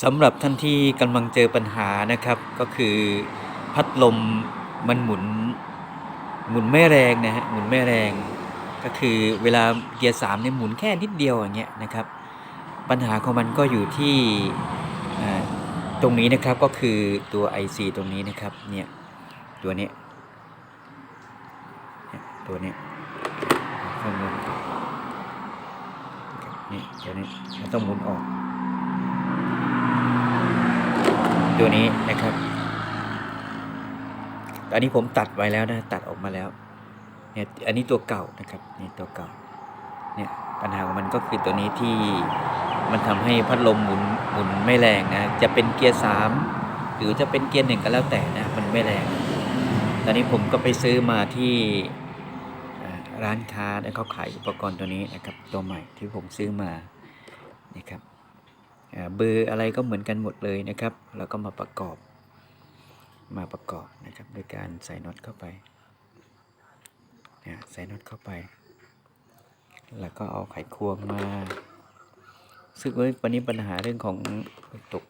สำหรับท่านที่กำลังเจอปัญหานะครับ ก็คือพัดลมมันหมุนหมุนไม่แรงนะฮะหมุนไม่แรง ก็คือเวลาเกียร์สามเนี่ยหมุนแค่นิดเดียวอย่างเงี้ยนะครับ ปัญหาของมันก็อยู่ที่ตรงนี้นะครับก็คือตัว IC ตรงนี้นะครับเนี่ยตัวนี้ตัวนี้ข้างบนนี่ตัวนี้มันต้องหมุนออก ตัวนี้นะครับอันนี้ผมตัดไว้แล้วนะตัดออกมาแล้วเนี่ยอันนี้ตัวเก่านะครับนี่ตัวเก่าเนี่ยปัญหาของมันก็คือตัวนี้ที่มันทำให้พัดลมหมุนหมุนไม่แรงนะจะเป็นเกียร์สามหรือจะเป็นเกียร์หนึ่งก็แล้วแต่นะมันไม่แรง ตอนนี้ผมก็ไปซื้อมาที่ร้านค้าแล้วเขาขายอุปกรณ์ตัวนี้นะครับตัวใหม่ที่ผมซื้อมานะครับ เบอร์อะไรก็เหมือนกันหมดเลยนะครับ แล้วก็มาประกอบมาประกอบนะครับโดยการใส่น็อตเข้าไปใส่น็อตเข้าไป แล้วก็เอาไขควงมา ซึ่งวันนี้ปัญหาเรื่องของตก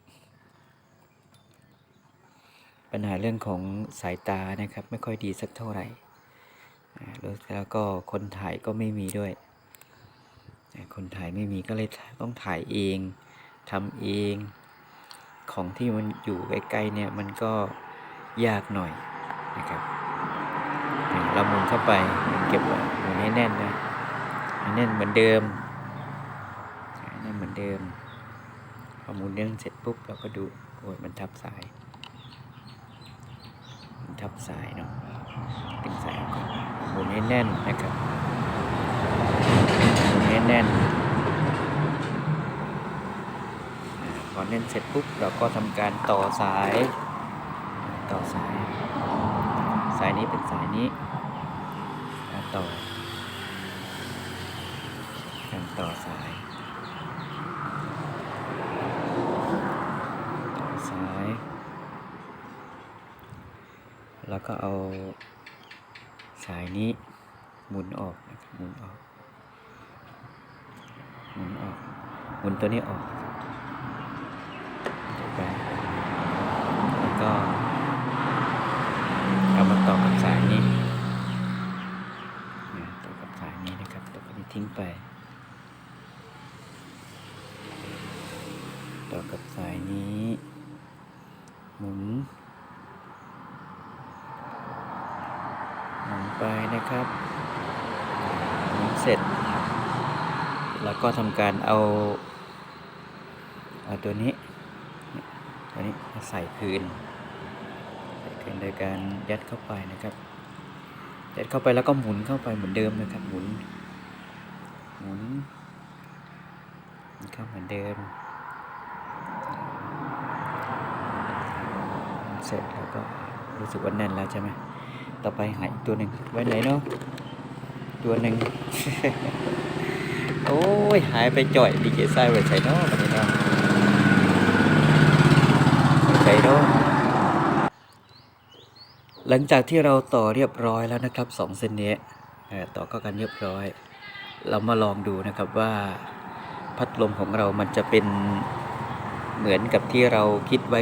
ปัญหาเรื่องของสายตานะครับไม่ค่อยดีสักเท่าไหร่แล้วก็คนถ่ายก็ไม่มีด้วย คนถ่ายไม่มีก็เลยต้องถ่ายเอง ทำเอง ของที่มันอยู่ใกล้ๆเนี่ยมันก็ยากหน่อยนะครับเราหมุนเข้าไปเก็บไว้หมุนให้แน่นนะให้แน่นเหมือนเดิมแน่นเหมือนเดิมพอหมุนเด้งเสร็จปุ๊บเราก็ดูโอ้ยมันทับสาย มันทับสายเนาะดึงสายออกก่อนหมุนให้แน่นนะครับหมุนให้แน่น อ่า พอแน่นเสร็จปุ๊บเราก็ทำการต่อสาย ต่อสาย สายนี้เป็นสายนี้อ่าต่อการต่อสายต่อสาย แล้วก็เอาสายนี้หมุนออกหมุนออกหมุนออกหมุนตัวนี้ออกไหมแล้ว ก็เอามาต่อกับสายนี้ต่อกับสายนี้นะครับต่อกับนี้ทิ้งไป ต่อกับสายนี้หมุนหมุนไปนะครับหมุนเสร็จ แล้วก็ทำการเอาเอาตัวนี้ตัวนี้มาใส่คืน ใส่คืนโดยการยัดเข้าไปนะครับยัดเข้าไปแล้วก็หมุนเข้าไปเหมือนเดิมนะครับหมุนหมุน หมุนเข้าเหมือนเดิม เสร็จแล้วก็รู้สึกว่าแน่นแล้วใช่ไหมต่อไปหาอีกตัวหนึ่งไว้ไหนเนาะตัวหนึ่งโอ้ย หายไปจ่อยดีเจไซไว้ใส่เนาะวันนี้เนาะใส่เนาะ หลังจากที่เราต่อเรียบร้อยแล้วนะครับสองเส้นนี้ต่อเข้ากันเรียบร้อย เรามาลองดูนะครับว่าพัดลมของเรามันจะเป็นเหมือนกับที่เราคิดไว้